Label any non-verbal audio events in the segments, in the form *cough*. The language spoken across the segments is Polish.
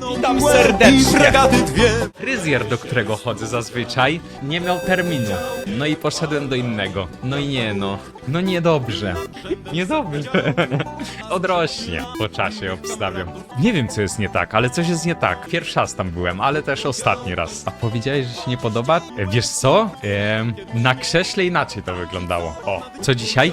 Witam serdecznie. Fryzjer, do którego chodzę zazwyczaj, nie miał terminu. No i poszedłem do innego. No i nie no. No niedobrze. Niedobrze. *laughs* Odrośnie. Po czasie obstawiam. Nie wiem, co jest nie tak, ale coś jest nie tak. Pierwszy raz tam byłem, ale też ostatni raz. A powiedziałeś, że się nie podoba? E, Wiesz co? Em, na krześle inaczej to wyglądało. O, co dzisiaj?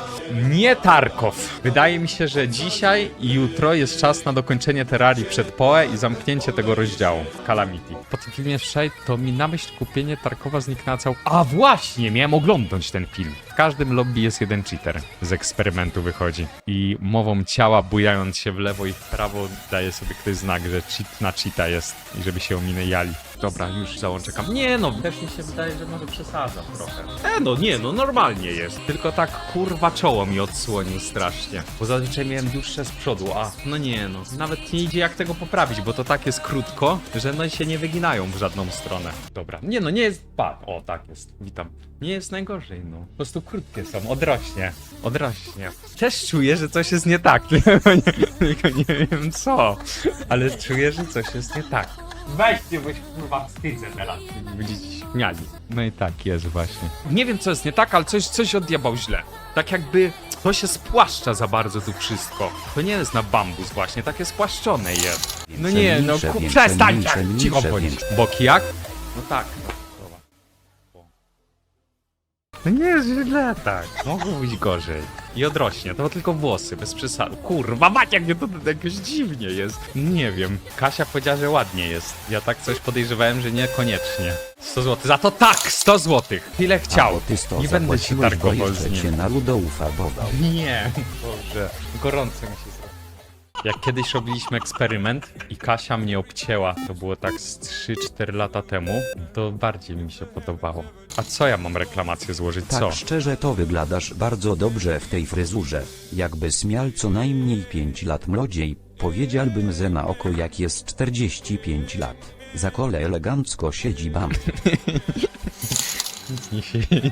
Nie Tarkow. Wydaje mi się, że dzisiaj i jutro jest czas na dokończenie Terrarii przed Poe i zamknięcie tego rozdziału Calamity. Po tym filmie wczoraj to mi na myśl kupienie Tarkowa zniknęła cał... A właśnie, miałem oglądać ten film. W każdym lobby jest jeden cheater. Z eksperymentu wychodzi. I mową ciała, bujając się w lewo i w prawo, daje sobie ktoś znak, że cheat na cheata jest i żeby się ominęli. Dobra, już załączekam. Nie no, też mi się wydaje, że może przesadzam trochę. E no, nie no, normalnie jest. Tylko tak kurwa czoło mi odsłonił strasznie. Bo zazwyczaj miałem dłuższe z przodu, a no nie no. Nawet nie idzie jak tego poprawić, bo to tak jest krótko, że no i się nie wyginają w żadną stronę. Dobra, nie no, nie jest... Pa, o tak jest, witam. Nie jest najgorzej, no. Po prostu krótkie są, odrośnie. Odrośnie. Też czuję, że coś jest nie tak, tylko *laughs* nie, tylko nie wiem co. Ale czuję, że coś jest nie tak. Weźcie, bo się kurwa wstydzę teraz. Będziecie się śmiali. No i tak jest właśnie. Nie wiem co jest nie tak, ale coś, coś odjebał źle. Tak jakby to się spłaszcza za bardzo tu wszystko. To nie jest na bambus właśnie, takie spłaszczone jest. No nie, no ku, przestań tak, cicho bądź. Boki jak? No tak. No, nie jest źle tak. Mogło być gorzej. I odrośnie, to tylko włosy, bez przesady. Kurwa, mać jak mnie to jakoś dziwnie jest. Nie wiem. Kasia powiedziała, że ładnie jest. Ja tak coś podejrzewałem, że niekoniecznie. 100 zł. Za to tak! 100 zł! Tyle chciał. Ty sto Nie będę się zapłaciłeś, bo targował z jeszcze nim. cię ufabował. Nie, Boże, gorąco mi się. Jak kiedyś robiliśmy eksperyment i Kasia mnie obcięła, to było tak z 3-4 lata temu, to bardziej mi się podobało. A co ja mam reklamację złożyć? Tak Co? szczerze to wyglądasz bardzo dobrze w tej fryzurze. Jakbyś miał co najmniej 5 lat młodziej, powiedziałbym ze na oko jak jest 45 lat. Za kole elegancko siedzi bam. *laughs* Nie *laughs* siedzi.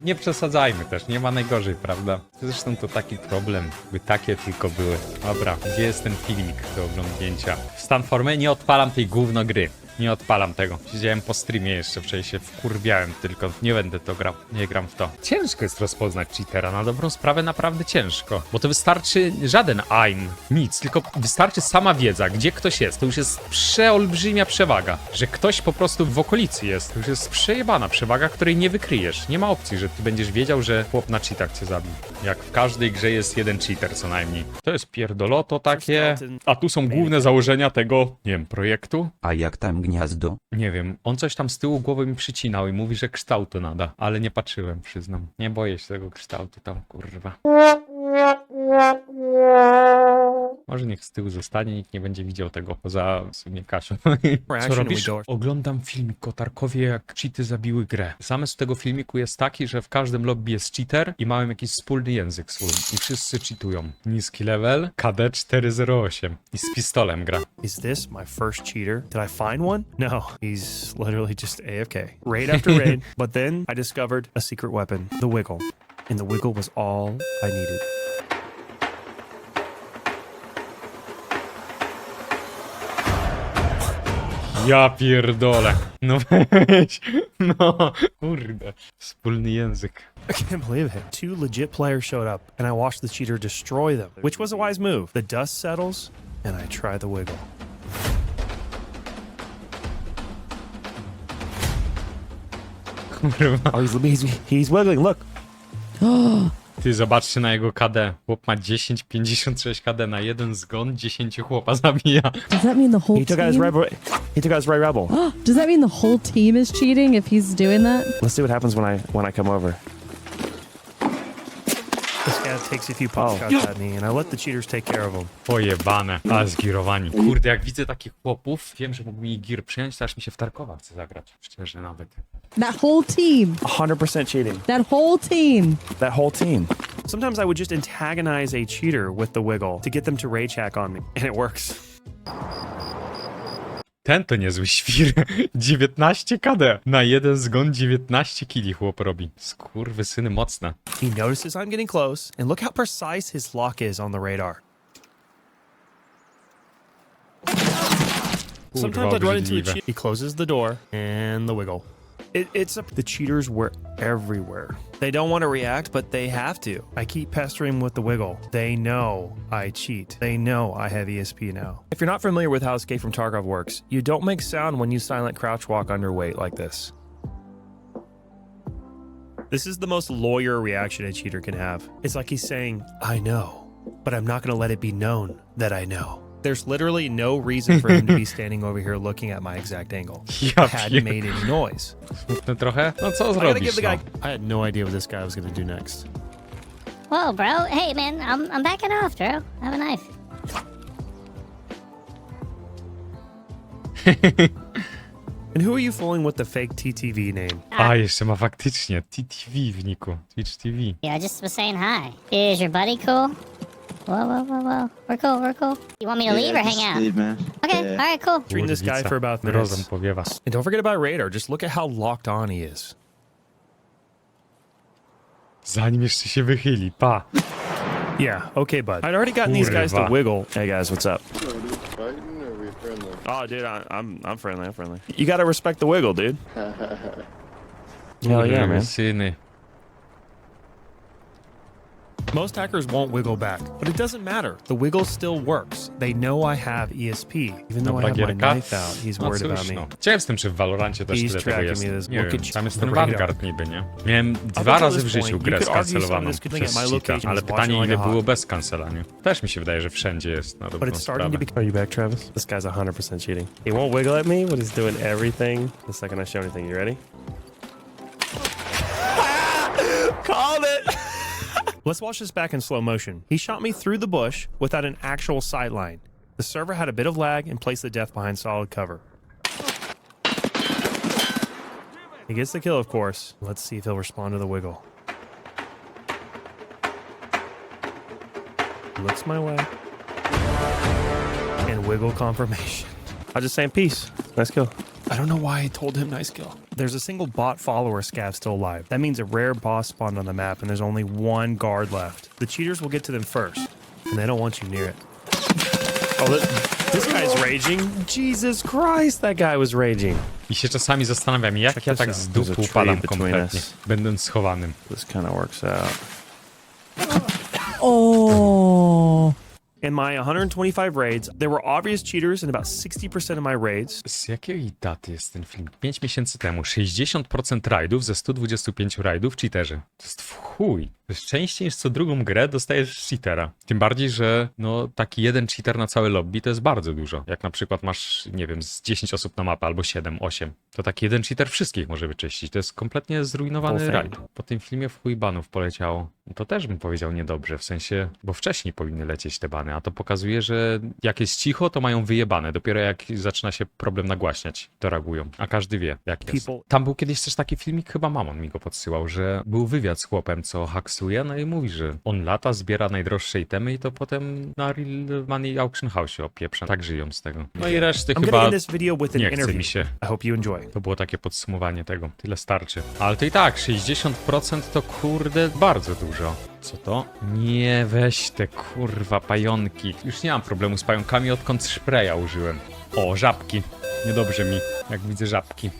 Nie przesadzajmy też, nie ma najgorzej, prawda? Zresztą to taki problem, by takie tylko były. Dobra, gdzie jest ten filmik do oglądnięcia? W stan formy nie odpalam tej gówno gry. Nie odpalam tego. Siedziałem po streamie jeszcze, wczoraj się wkurwiałem tylko. Nie będę to grał, nie gram w to. Ciężko jest rozpoznać cheatera, na dobrą sprawę naprawdę ciężko. Bo to wystarczy żaden aim, nic, tylko wystarczy sama wiedza, gdzie ktoś jest. To już jest przeolbrzymia przewaga, że ktoś po prostu w okolicy jest. To już jest przejebana przewaga, której nie wykryjesz. Nie ma opcji, że ty będziesz wiedział, że chłop na cheatach cię zabił. Jak w każdej grze jest jeden cheater co najmniej. To jest pierdoloto takie. A tu są główne założenia tego, nie wiem, projektu. A jak tam gniazdo? Nie wiem, on coś tam z tyłu głowy mi przycinał i mówi, że kształtu nada, ale nie patrzyłem, przyznam. Nie boję się tego kształtu tam, kurwa. Może niech z tyłu zostanie, nikt nie będzie widział tego poza w sumie Kasią. *laughs* Co robisz? Oglądam filmik o Tarkowie, jak cheaty zabiły grę. Zamysł tego filmiku jest taki, że w każdym lobby jest cheater i mamy jakiś wspólny język swój. I wszyscy cheatują. Niski level, KD 408 i z pistolem gra. Is this my first cheater? Did I find one? No, he's literally just AFK. Raid after raid, *laughs* but then I discovered a secret weapon, the Wiggle. And the Wiggle was all I needed. Ja pierdolę. No *laughs* weź. No, kurde. Wspólny język. I can't believe it. Two legit players showed up, and I watched the cheater destroy them, which was a wise move. The dust settles, and I try the Wiggle. Kurwa. Oh, he's, he's, he's wiggling, look. *gasps* *gasps* Ty zobaczcie na jego KD. Chłop ma 10, 56 KD na jeden zgon, 10 chłopa zabija. Does that mean the whole He took out his team? red, he took out his red rebel. *gasps* Does that mean the whole team is cheating if he's doing that? Let's see what happens when I when I come over. This guy takes a few pot shots at me, and I let the cheaters take care of him. Pojebane. A zgirowani. Kurde, jak widzę takich chłopów, wiem, że mógł mi gir przyjąć, to aż mi się w Tarkowa chce zagrać. Szczerze nawet. That whole team. 100% cheating. That whole team. That whole team. Sometimes I would just antagonize a cheater with the wiggle to get them to rage hack on me, and it works. Ten to niezły świr. *laughs* 19 KD. Na jeden zgon 19 kili chłop robi. Skurwy syny mocne. He notices I'm getting close, and look how precise his lock is on the radar. Sometimes I'd run into a obrzydliwe. cheat. He closes the door and the wiggle. It, it's a, the cheaters were everywhere. They don't want to react, but they have to. I keep pestering with the wiggle. They know I cheat. They know I have ESP now. If you're not familiar with how Escape from Tarkov works, you don't make sound when you silent crouch walk underweight like this. This is the most lawyer reaction a cheater can have. It's like he's saying, I know, but I'm not going to let it be known that I know. There's literally no reason for him to be *laughs* standing over here looking at my exact angle. Ja I hadn't made any *laughs* noise. Smutne trochę? No co I gotta give zrobisz, the no? guy. I had no idea what this guy was going to do next. Whoa, bro. Hey, man, I'm, I'm backing off, bro. I have a knife. And who are you fooling with the fake TTV name? Ah. A, jeszcze ma faktycznie TTV w niku. Twitch TV. Yeah, I just was saying hi. Is your buddy cool? Whoa, whoa, whoa, whoa. We're cool, we're cool. You want me to leave or hang out? Leave, man. Okay, Yeah. all right, cool. Treating this guy for about Grozem minutes. powiewa. And don't forget about Radar. Just look at how locked on he is. Zanim jeszcze się wychyli, pa. Yeah, okay, bud. I'd already gotten these guys to wiggle. Hey guys, what's up? Fighting or we friendly? Oh, dude, I, I'm I'm friendly. I'm friendly. You gotta respect the wiggle, dude. *laughs* Hell yeah, man. Syny. Most hackers won't wiggle back, but it doesn't matter. The wiggle still works. They know I have ESP. Even though I Dobra have my gierka. knife out, he's No worried about cóż, me. no. Ciekaw jestem, czy w Valorancie też He's tyle tego tracking jest. me this- Nie wiem, tam jest ten it Vanguard niby, nie? Miałem dwa razy w this życiu point, grę you could argue skancelowaną przez think at my cheata, location ale is pytanie watching ile like a było hawk. bez cancela, nie? Też mi się wydaje, że wszędzie jest na But dobrą it's starting to sprawę. be. Are you back, Travis? This guy's 100% cheating. He won't wiggle at me, but he's doing everything the second I show anything. You ready? *laughs* Called it! Let's watch this back in slow motion. He shot me through the bush without an actual sightline. The server had a bit of lag and placed the death behind solid cover. He gets the kill, of course. Let's see if he'll respond to the wiggle. Looks my way. And wiggle confirmation. I just saying peace. Nice kill. I don't know why I told him nice kill. There's a single bot follower scav still alive. That means a rare boss spawned on the map and there's only one guard left. The cheaters will get to them first, and they don't want you near it. Oh, this, this guy's raging. Jesus Christ, that guy was raging. I się czasami zastanawiam, jak ja this tak z There's a dupu upadam between kompletnie, us. będąc schowanym. This kind of works out. Oh. In my 125 raids, there were obvious cheaters in about 60% of my raids. Z jakiej daty jest ten film? 5 miesięcy temu. 60% rajdów ze 125 rajdów cheaterzy. To jest w chuj. Częściej niż co drugą grę dostajesz cheatera. Tym bardziej, że no taki jeden cheater na całe lobby to jest bardzo dużo. Jak na przykład masz, nie wiem, z 10 osób na mapę albo 7, 8. To taki jeden cheater wszystkich może wyczyścić. To jest kompletnie zrujnowany rajd. Po tym filmie w chuj banów poleciało. To też bym powiedział niedobrze, w sensie, bo wcześniej powinny lecieć te bany, a to pokazuje, że jak jest cicho, to mają wyjebane. Dopiero jak zaczyna się problem nagłaśniać, to reagują. A każdy wie, jak jest. Tam był kiedyś też taki filmik, chyba Mamon mi go podsyłał, że był wywiad z chłopem, co no i mówi, że on lata, zbiera najdroższe itemy i to potem na Real Money Auction House opieprza. Tak żyją z tego. No i reszty I'm chyba end this video with an nie chce mi się. I hope you enjoy. To było takie podsumowanie tego. Tyle starczy. Ale to i tak, 60% to kurde bardzo dużo. Co to? Nie weź te kurwa pająki. Już nie mam problemu z pająkami, odkąd spraya użyłem. O, żabki. Niedobrze mi, jak widzę żabki.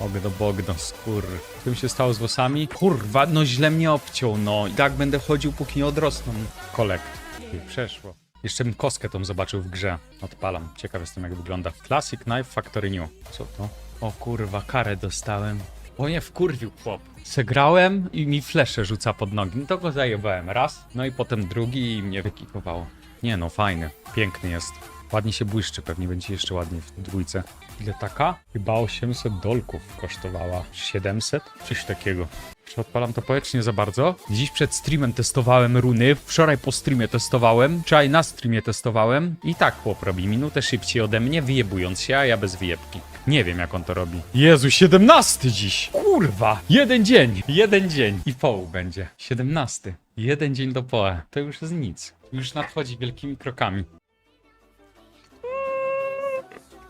Ogdo bogdo, skur. Co mi się stało z włosami? Kurwa, no źle mnie obciął, no. I tak będę chodził, póki nie odrosną. Kolekt. Ty, przeszło. Jeszcze bym koskę tą zobaczył w grze. Odpalam. Ciekaw jestem jak wygląda. Classic Knife Factory New. Co to? O kurwa, karę dostałem. O nie, wkurwił chłop. Segrałem i mi flesze rzuca pod nogi. No to go zajebałem raz, no i potem drugi i mnie wykikowało. Nie no, fajny. Piękny jest. Ładnie się błyszczy, pewnie będzie jeszcze ładniej w dwójce. Ile taka? Chyba 800 dolków kosztowała. 700? Coś takiego. Czy odpalam to powiedz nie za bardzo? Dziś przed streamem testowałem runy, wczoraj po streamie testowałem, wczoraj na streamie testowałem i tak chłop robi minutę szybciej ode mnie, wyjebując się, a ja bez wyjebki. Nie wiem jak on to robi. Jezu, 17 dziś! Kurwa! Jeden dzień! Jeden dzień! I poł będzie. 17. Jeden dzień do poe. To już jest nic. Już nadchodzi wielkimi krokami.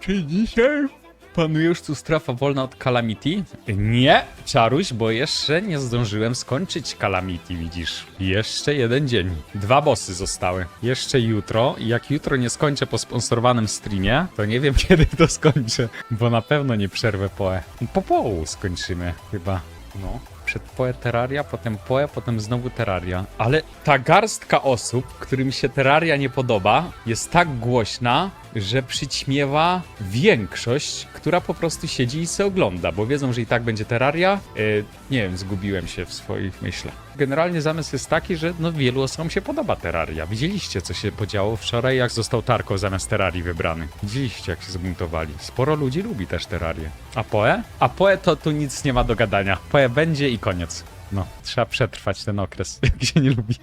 Czy dzisiaj Panuje już tu strefa wolna od Calamity? Nie, Czaruś, bo jeszcze nie zdążyłem skończyć Calamity, widzisz. Jeszcze jeden dzień. Dwa bossy zostały. Jeszcze jutro. Jak jutro nie skończę po sponsorowanym streamie, to nie wiem *laughs* kiedy to skończę, bo na pewno nie przerwę poe. Po połu skończymy chyba. No. Przed poe Terraria, potem poe, potem znowu Terraria. Ale ta garstka osób, którym się Terraria nie podoba, jest tak głośna, że przyćmiewa większość, która po prostu siedzi i se ogląda, bo wiedzą, że i tak będzie Terraria. Yy, nie wiem, zgubiłem się w swoich myślach. Generalnie zamysł jest taki, że no wielu osobom się podoba Terraria. Widzieliście, co się podziało wczoraj, jak został Tarko zamiast Terrarii wybrany. Widzieliście, jak się zbuntowali. Sporo ludzi lubi też Terrarię. A Poe? A Poe to tu nic nie ma do gadania. Poe będzie i koniec. No, trzeba przetrwać ten okres, *laughs* jak się nie lubi.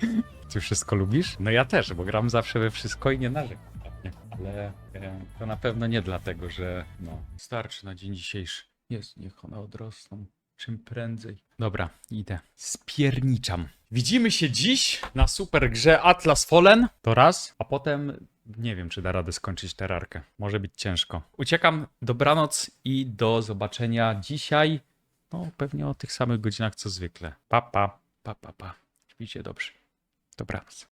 Ty wszystko lubisz? No ja też, bo gram zawsze we wszystko i nie narzekam. Ale e, to na pewno nie dlatego, że no, starczy na dzień dzisiejszy. Jest, niech one odrosną. Czym prędzej. Dobra, idę. Spierniczam. Widzimy się dziś na super grze Atlas Fallen. To raz, a potem nie wiem, czy da radę skończyć terarkę. Może być ciężko. Uciekam, dobranoc i do zobaczenia dzisiaj. No, pewnie o tych samych godzinach co zwykle. Pa, pa, pa, pa, pa. Śpijcie dobrze. Dobranoc.